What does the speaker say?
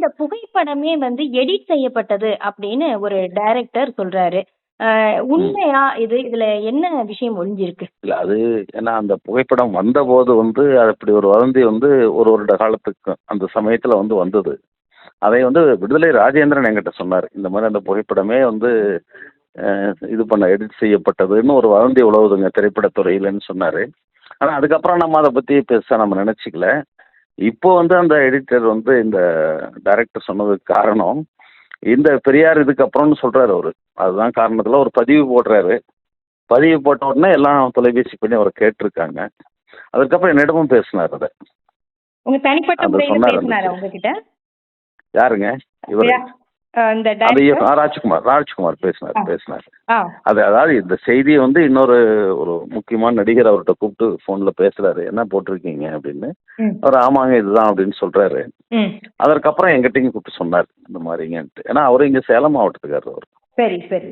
இந்த புகைப்படமே வந்து எடிட் செய்யப்பட்டது அப்படின்னு ஒரு டைரக்டர் சொல்றாரு. உண்மையா இது? இதுல என்ன விஷயம் ஒளிஞ்சிருக்கு இல்ல அது ஏன்னா அந்த புகைப்படம் வந்த போது வந்து அது அப்படி ஒரு வதந்தி வந்து ஒரு வருட காலத்துக்கு அந்த சமயத்துல வந்து வந்தது. அதை வந்து விடுதலை ராஜேந்திரன் என்கிட்ட சொன்னார். இந்த மாதிரி அந்த புகைப்படமே வந்து இது பண்ண எடிட் செய்யப்பட்டதுன்னு ஒரு வதந்தி உழவுதுங்க திரைப்படத்துறையிலன்னு சொன்னார். ஆனால் அதுக்கப்புறம் நம்ம அதை பற்றி பெருசாக நம்ம நினச்சிக்கல. இப்போ வந்து அந்த எடிட்டர் வந்து இந்த டைரக்டர் சொன்னதுக்கு காரணம் இந்த பெரியார் இதுக்கு அப்புறம்னு சொல்கிறாரு அவர். அதுதான் காரணத்தில் ஒரு பதிவு போடுறாரு. பதிவு போட்ட உடனே எல்லாம் தொலைபேசி பண்ணி அவரை கேட்டிருக்காங்க. அதுக்கப்புறம் என்னிடமும் பேசினார் அதை உங்க தனிப்பட்ட முறையில பேசினாரா உங்ககிட்ட? யாருங்க? இவர். இந்த ராஜ்குமார் ராஜ்குமார் பேசினார். பேசினார். அது அதாவது இந்த செய்தியை வந்து இன்னொரு ஒரு முக்கியமான நடிகர் அவர்கிட்ட கூப்பிட்டு ஃபோனில் பேசுறாரு. என்ன போட்டிருக்கீங்க? அப்படின்னு. அவர் ஆமாங்க இதுதான் அப்படின்னு சொல்றாரு. அதற்கப்புறம் எங்கிட்டையும் கூப்பிட்டு சொன்னார் இந்த மாதிரிங்கன்ட்டு. ஏன்னா அவரு இங்கே சேலம் மாவட்டத்துக்காரர் அவர். சரி சரி.